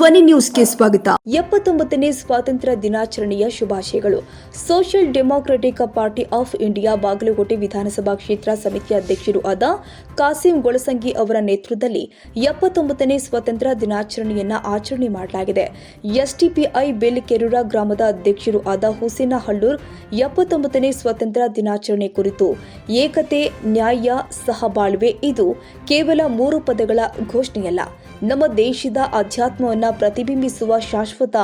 ಧ್ವನಿ ನ್ಯೂಸ್ಗೆ ಸ್ವಾಗತ. ಎಪ್ಪತ್ತೊಂಬತ್ತನೇ ಸ್ವಾತಂತ್ರ್ಯ ದಿನಾಚರಣೆಯ ಶುಭಾಶಯಗಳು. Social Democratic Party of India Bagalkot ವಿಧಾನಸಭಾ ಕ್ಷೇತ್ರ ಸಮಿತಿ ಅಧ್ಯಕ್ಷರು ಆದ ಕಾಸಿಂ ಗೊಳಸಂಗಿ ಅವರ ನೇತೃತ್ವದಲ್ಲಿ ಎಪ್ಪತ್ತೊಂಬತ್ತನೇ ಸ್ವಾತಂತ್ರ್ಯ ದಿನಾಚರಣೆಯನ್ನ ಆಚರಣೆ ಮಾಡಲಾಗಿದೆ. ಎಸ್ಟಿಪಿಐ ಬೇಲಿಕೆರೂರ ಗ್ರಾಮದ ಅಧ್ಯಕ್ಷರು ಆದ ಹುಸೇನ ಹಳ್ಳೂರ್ ಎಪ್ಪತ್ತೊಂಬತ್ತನೇ ಸ್ವಾತಂತ್ರ್ಯ ದಿನಾಚರಣೆ ಕುರಿತು ಏಕತೆ, ನ್ಯಾಯ, ಸಹಬಾಳ್ವೆ ಇದು ಕೇವಲ ಮೂರು ಪದಗಳ ಘೋಷಣೆಯಲ್ಲ. ನಮ್ಮ ದೇಶದ ಅಧ್ಯಾತ್ಮವನ್ನ ಪ್ರತಿಬಿಂಬಿಸುವ ಶಾಶ್ವತ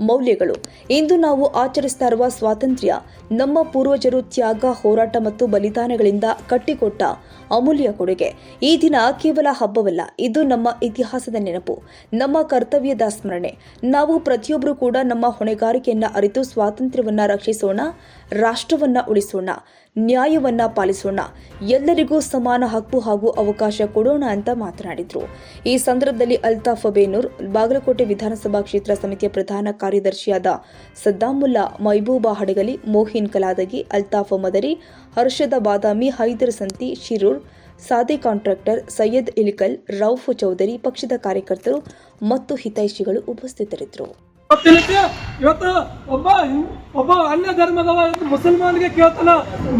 ಮೌಲ್ಯಗಳು. ಇಂದು ನಾವು ಆಚರಿಸ್ತಾ ಇರುವ ಸ್ವಾತಂತ್ರ್ಯ, ನಮ್ಮ ಪೂರ್ವಜರು ತ್ಯಾಗ, ಹೋರಾಟ ಮತ್ತು ಬಲಿದಾನಗಳಿಂದ ಕಟ್ಟಿಕೊಟ್ಟ ಅಮೂಲ್ಯ ಕೊಡುಗೆ. ಈ ದಿನ ಕೇವಲ ಹಬ್ಬವಲ್ಲ, ಇದು ನಮ್ಮ ಇತಿಹಾಸದ ನೆನಪು, ನಮ್ಮ ಕರ್ತವ್ಯದ ಸ್ಮರಣೆ. ನಾವು ಪ್ರತಿಯೊಬ್ಬರು ಕೂಡ ನಮ್ಮ ಹೊಣೆಗಾರಿಕೆಯನ್ನ ಅರಿತು ಸ್ವಾತಂತ್ರ್ಯವನ್ನ ರಕ್ಷಿಸೋಣ, ರಾಷ್ಟ್ರವನ್ನ ಉಳಿಸೋಣ. ನ್ಯಾಯವನ್ನ ಪಾಲಿಸೋಣ. ಎಲ್ಲರಿಗೂ ಸಮಾನ ಹಕ್ಕು ಹಾಗೂ ಅವಕಾಶ ಕೊಡೋಣ ಅಂತ ಮಾತನಾಡಿದ್ರು. ಈ ಸಂದರ್ಭದಲ್ಲಿ ಅಲ್ತಾಫ್ ಬೇನೂರ್, ಬಾಗಲಕೋಟೆ ವಿಧಾನಸಭಾ ಕ್ಷೇತ್ರ ಸಮಿತಿಯ ಪ್ರಧಾನ ಕಾರ್ಯದರ್ಶಿಯಾದ ಸದ್ದಾಮುಲ್ಲಾ ಮೈಬೂಬಾ ಹಡಗಲಿ, ಮೋಹಿನ್ ಕಲಾದಗಿ, ಅಲ್ತಾಫ್ ಮದರಿ, ಹರ್ಷದ ಬಾದಾಮಿ, ಹೈದರ್ ಸಂತಿ, ಶಿರೂರ್, ಸಾದಿ ಕಾಂಟ್ರಾಕ್ಟರ್ ಸೈಯದ್ ಇಲಿಕಲ್, ರೌಫ್ ಚೌಧರಿ, ಪಕ್ಷದ ಕಾರ್ಯಕರ್ತರು ಮತ್ತು ಹಿತೈಷಿಗಳು ಉಪಸ್ಥಿತರಿದ್ದರು. ಇವತ್ತಿನಕ್ಕೆ ಇವತ್ತು ಒಬ್ಬ ಒಬ್ಬ ಅನ್ಯ ಇವತ್ತು ಮುಸಲ್ಮಾನ್ಗೆ ಕೇಳ್ತಾನ,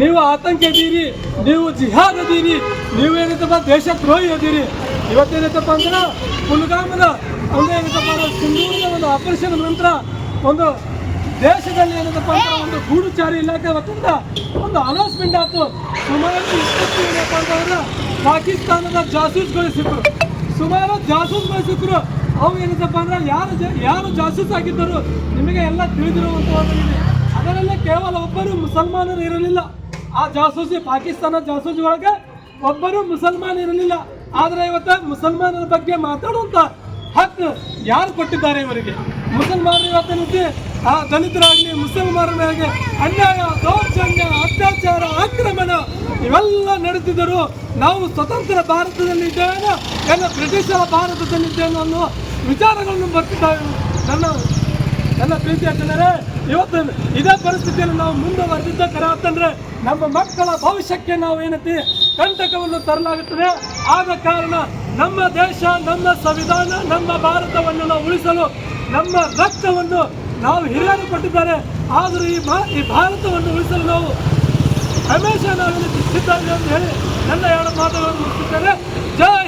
ನೀವು ಆತಂಕ ಇದೀರಿ ನೀವು ಜಿಹಾದ್ ಅದೀರಿ ನೀವು ದೇಶ ದೇಶದ್ರೋಹಿ ಅದೀರಿ. ಇವತ್ತೇನೈತಪ್ಪ ಅಂದ್ರೆ ಕುಲ್ಗಾಮದ ಅಂದ್ರೆ ಏನೈತಪ್ಪ ಅಂದ್ರೆ ಸಿಂಧೂರಿನ ಒಂದು ಆಪರೇಷನ್ ನಂತರ ಒಂದು ದೇಶದಲ್ಲಿ ಏನೈತಪ್ಪ ಅಂದ್ರೆ ಒಂದು ಗೂಡುಚಾರಿ ಇಲಾಖೆ ವತಿಯಿಂದ ಒಂದು ಅನೌನ್ಸ್ಮೆಂಟ್ ಆಯ್ತು ಸುಮಾರು ಇಪ್ಪತ್ತು ಏನಪ್ಪ ಅಂತಂದ್ರೆ ಪಾಕಿಸ್ತಾನದ ಜಾಸೂಸ್ಗಳು ಸಿಕ್ಕರು ಸುಮಾರು ಜಾಸೂಸ್ಗಳು ಸಿಕ್ಕರು ಅವು ಏನಿದೆಪ್ಪ ಅಂದ್ರೆ ಯಾರು ಜ- ಯಾರು ಜಾಸೂಸ್ ಆಗಿದ್ದರು ನಿಮಗೆ ಎಲ್ಲ ತಿಳಿದಿರುವಂಥದ್ದಾಗಿದೆ ಅದರಲ್ಲೇ ಕೇವಲ ಒಬ್ಬರು ಮುಸಲ್ಮಾನರು ಇರಲಿಲ್ಲ. ಆ ಜಾಸೂಸಿ ಪಾಕಿಸ್ತಾನ ಜಾಸೂಸಿ ಒಳಗೆ ಒಬ್ಬರು ಮುಸಲ್ಮಾನ ಇರಲಿಲ್ಲ. ಆದರೆ ಇವತ್ತು ಮುಸಲ್ಮಾನರ ಬಗ್ಗೆ ಮಾತಾಡುವಂತ ಹಕ್ಕು ಯಾರು ಕೊಟ್ಟಿದ್ದಾರೆ ಇವರಿಗೆ? ಮುಸಲ್ಮಾನರು ಇವತ್ತಿನಕ್ಕೆ ಆ ದಲಿತರಾಗಲಿ ಮುಸಲ್ಮಾನರ ಮೇಲೆ ಅನ್ಯಾಯ, ದೌರ್ಜನ್ಯ, ಅತ್ಯಾಚಾರ, ಆಕ್ರಮಣ ಇವೆಲ್ಲ ನಡೆದಿದ್ದರು ನಾವು ಸ್ವತಂತ್ರ ಭಾರತದಲ್ಲಿದ್ದೇವೆ ಎಲ್ಲ ಬ್ರಿಟಿಷರ ಭಾರತದಲ್ಲಿದ್ದೇನೆ ಅನ್ನೋ ವಿಚಾರಗಳನ್ನು ಬರ್ತಿದ್ದಾವೆ ನನ್ನ ನನ್ನ ಪ್ರೀತಿಯ ಜನರೇ. ಇವತ್ತು ಇದೇ ಪರಿಸ್ಥಿತಿಯಲ್ಲಿ ನಾವು ಮುಂದುವರೆದಿದ್ದ ಕರೆ ಅಂತಂದ್ರೆ ನಮ್ಮ ಮಕ್ಕಳ ಭವಿಷ್ಯಕ್ಕೆ ನಾವು ಏನೈತಿ ಕಂಟಕವನ್ನು ತರಲಾಗುತ್ತದೆ. ಆದ ಕಾರಣ ನಮ್ಮ ದೇಶ, ನಮ್ಮ ಸಂವಿಧಾನ, ನಮ್ಮ ಭಾರತವನ್ನು ನಾವು ಉಳಿಸಲು ನಮ್ಮ ರಕ್ತವನ್ನು ನಾವು ಹಿರಿಯರು ಕೊಟ್ಟಿದ್ದಾರೆ. ಆದರೂ ಈ ಈ ಭಾರತವನ್ನು ಉಳಿಸಲು ನಾವು ಹಮೇಶ ನಾವು ಸಿದ್ಧ ಅಂತ ಹೇಳಿ ನನ್ನ ಎರಡು ಮಾತುಗಳನ್ನು ಮುಗಿಸುತ್ತೇನೆ. ಜೈ ಹಿಂದ್ ಜೈ